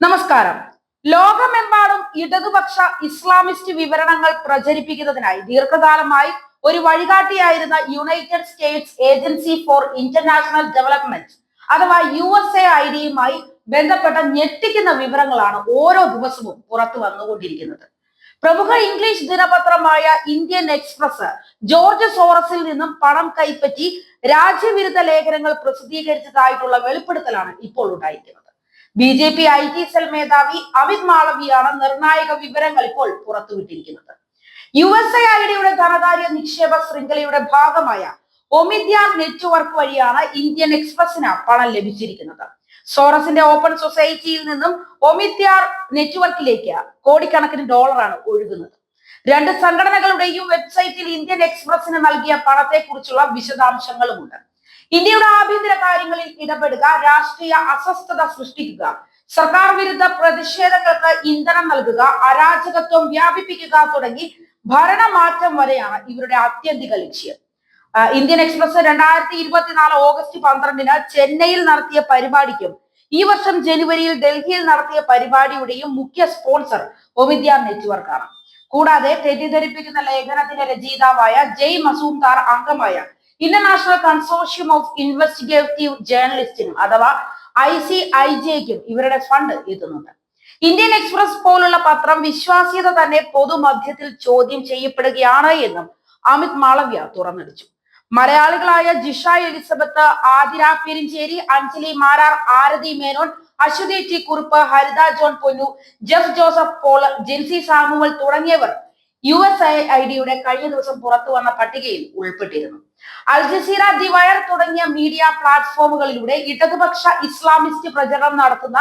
നമസ്കാരം. ലോകമെമ്പാടും ഇടതുപക്ഷ ഇസ്ലാമിസ്റ്റ് വിവരണങ്ങൾ പ്രചരിപ്പിക്കുന്നതിനായി ദീർഘകാലമായി ഒരു വഴികാട്ടിയായിരുന്ന United States Agency for International Development അഥവാ യു എസ് എ ഐ ഡിയുമായി ബന്ധപ്പെട്ട ഞെട്ടിക്കുന്ന വിവരങ്ങളാണ് ഓരോ ദിവസവും പുറത്തു വന്നുകൊണ്ടിരിക്കുന്നത്. പ്രമുഖ ഇംഗ്ലീഷ് ദിനപത്രമായ ഇന്ത്യൻ എക്സ്പ്രസ് ജോർജ് സോറസിൽ നിന്നും പണം കൈപ്പറ്റി രാജ്യവിരുദ്ധ ലേഖനങ്ങൾ പ്രസിദ്ധീകരിച്ചതായിട്ടുള്ള വെളിപ്പെടുത്തലാണ് ഇപ്പോൾ ഉണ്ടായിരിക്കുന്നത്. B J P I T cell മേധാവി അമിത് മാളവിയാണ് നിർണായക വിവരങ്ങൾ ഇപ്പോൾ പുറത്തുവിട്ടിരിക്കുന്നത്. യു എസ് എ ഐ ഡിയുടെ ധനകാര്യ നിക്ഷേപ ശൃംഖലയുടെ ഭാഗമായ ഒമിദ്യാൻ നെറ്റ്വർക്ക് വഴിയാണ് ഇന്ത്യൻ എക്സ്പ്രസിന് പണം ലഭിച്ചിരിക്കുന്നത്. സോറസിന്റെ ഓപ്പൺ സൊസൈറ്റിയിൽ നിന്നും ഒമിത്യാർ നെറ്റ്വർക്കിലേക്ക് കോടിക്കണക്കിന് ഡോളറാണ് ഒഴുകുന്നത്. രണ്ട് സംഘടനകളുടെയും വെബ്സൈറ്റിൽ ഇന്ത്യൻ എക്സ്പ്രസിന് നൽകിയ പണത്തെക്കുറിച്ചുള്ള വിശദാംശങ്ങളുമുണ്ട്. ഇന്ത്യയുടെ ആഭ്യന്തര കാര്യങ്ങളിൽ ഇടപെടുക രാഷ്ട്രീയ അസ്വസ്ഥത സൃഷ്ടിക്കുക സർക്കാർ വിരുദ്ധ പ്രതിഷേധങ്ങൾക്ക് ഇന്ധനം നൽകുക അരാജകത്വം വ്യാപിപ്പിക്കുക തുടങ്ങി ഭരണമാറ്റം വരെയാണ് ഇവരുടെ ആത്യന്തിക ലക്ഷ്യം. ഇന്ത്യൻ എക്സ്പ്രസ് രണ്ടായിരത്തി ഇരുപത്തിനാല് ഓഗസ്റ്റ് പന്ത്രണ്ടിന് ചെന്നൈയിൽ നടത്തിയ പരിപാടിക്കും ഈ വർഷം ജനുവരിയിൽ ഡൽഹിയിൽ നടത്തിയ പരിപാടിയുടെയും മുഖ്യ സ്പോൺസർ ഒമിദ്യ നെറ്റ്വർക്കാണ്. കൂടാതെ തെറ്റിദ്ധരിപ്പിക്കുന്ന ലേഖനത്തിന്റെ രചയിതാവായ ജയ് മസൂംദാർ അംഗമായ ഇന്റർനാഷണൽ കൺസോർഷ്യം ഓഫ് ഇൻവെസ്റ്റിഗേറ്റീവ് ജേർണലിസ്റ്റിനും അഥവാ ഐ സി ഐ ജെക്കും ഇവരുടെ ഫണ്ട് എത്തുന്നുണ്ട്. ഇന്ത്യൻ എക്സ്പ്രസ് പോലുള്ള പത്രം വിശ്വാസ്യത തന്നെ പൊതുമധ്യത്തിൽ ചോദ്യം ചെയ്യപ്പെടുകയാണ് എന്നും അമിത് മാളവ്യ തുറന്നടിച്ചു. മലയാളികളായ Jisha Elizabeth Athira Perinchery Anjali Marar Arathi Menon Aswathi T Kurup Haritha John Ponnu Jeff Joseph Paul Jency Samuel തുടങ്ങിയവർ യു എസ് ഐ ഐ ഡിയുടെ കഴിഞ്ഞ ദിവസം പുറത്തു വന്ന പട്ടികയിൽ ഉൾപ്പെട്ടിരുന്നു. അൽ ജസീറ ദി വയർ തുടങ്ങിയ മീഡിയ പ്ലാറ്റ്ഫോമുകളിലൂടെ ഇടതുപക്ഷ ഇസ്ലാമിസ്റ്റ് പ്രചരണം നടത്തുന്ന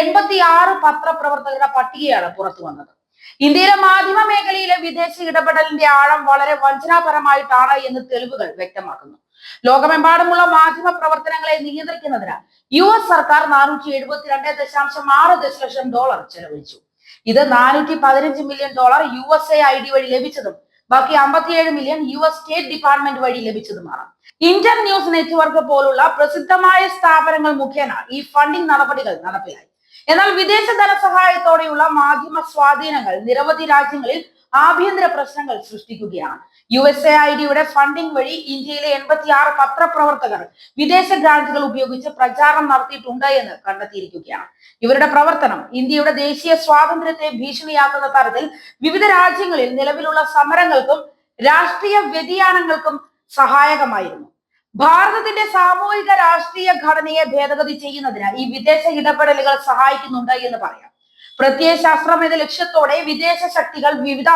എൺപത്തി ആറ് പത്രപ്രവർത്തകരുടെ പട്ടികയാണ് പുറത്തു വന്നത്. ഇന്ത്യയിലെ മാധ്യമ മേഖലയിലെ വിദേശ ഇടപെടലിന്റെ ആഴം വളരെ വഞ്ചനാപരമായിട്ടാണ് എന്ന് തെളിവുകൾ വ്യക്തമാക്കുന്നു. ലോകമെമ്പാടുമുള്ള മാധ്യമ പ്രവർത്തനങ്ങളെ നിയന്ത്രിക്കുന്നതിന് യു എസ് സർക്കാർ നാനൂറ്റി എഴുപത്തിരണ്ട് ദശാംശം ആറ് ദശലക്ഷം ഡോളർ ചെലവഴിച്ചു. ഇത് നാനൂറ്റി പതിനഞ്ച് million dollar U S A I D വഴി ലഭിച്ചതും ബാക്കി അമ്പത്തിയേഴ് million U S state department വഴി ലഭിച്ചതുമാണ്. ഇന്റർ ന്യൂസ് നെറ്റ്വർക്ക് പോലുള്ള പ്രസിദ്ധമായ സ്ഥാപനങ്ങൾ മുഖേന ഈ ഫണ്ടിംഗ് നടപടികൾ നടപ്പിലായി. എന്നാൽ വിദേശ ധനസഹായത്തോടെയുള്ള മാധ്യമ സ്വാധീനങ്ങൾ നിരവധി രാജ്യങ്ങളിൽ ആഭ്യന്തര പ്രശ്നങ്ങൾ സൃഷ്ടിക്കുകയാണ്. യു എസ് എ ഐ ഡിയുടെ ഫണ്ടിംഗ് വഴി ഇന്ത്യയിലെ എൺപത്തിയാറ് പത്രപ്രവർത്തകർ വിദേശ ഗ്രാന്റുകൾ ഉപയോഗിച്ച് പ്രചാരണം നടത്തിയിട്ടുണ്ട് എന്ന് കണ്ടെത്തിയിരിക്കുകയാണ്. ഇവരുടെ പ്രവർത്തനം ഇന്ത്യയുടെ ദേശീയ സ്വാതന്ത്ര്യത്തെ ഭീഷണിയാക്കുന്ന തരത്തിൽ വിവിധ രാജ്യങ്ങളിൽ നിലവിലുള്ള സമരങ്ങൾക്കും രാഷ്ട്രീയ വ്യതിയാനങ്ങൾക്കും സഹായകമായിരുന്നു. ഭാരതത്തിന്റെ സാമൂഹിക രാഷ്ട്രീയ ഘടനയെ ഭേദഗതി ചെയ്യുന്നതിന് ഈ വിദേശ ഇടപെടലുകൾ സഹായിക്കുന്നുണ്ട് എന്ന് പറയാം. പ്രത്യയശാസ്ത്രം എന്ന ലക്ഷ്യത്തോടെ വിദേശ ശക്തികൾ വിവിധ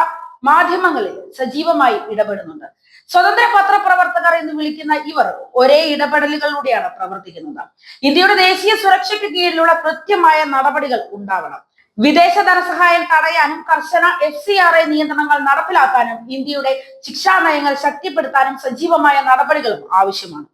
മാധ്യമങ്ങളിൽ സജീവമായി ഇടപെടുന്നുണ്ട്. സ്വതന്ത്ര പത്രപ്രവർത്തകർ എന്ന് വിളിക്കുന്ന ഇവർ ഒരേ ഇടപെടലുകളിലൂടെയാണ് പ്രവർത്തിക്കുന്നത്. ഇന്ത്യയുടെ ദേശീയ സുരക്ഷയ്ക്ക് കീഴിലുള്ള കൃത്യമായ നടപടികൾ ഉണ്ടാവണം. വിദേശ ധനസഹായം തടയാനും കർശന എഫ് സി ആർ എ നിയന്ത്രണങ്ങൾ നടപ്പിലാക്കാനും ഇന്ത്യയുടെ ശിക്ഷാ നയങ്ങൾ ശക്തിപ്പെടുത്താനും സജീവമായ നടപടികളും ആവശ്യമാണ്.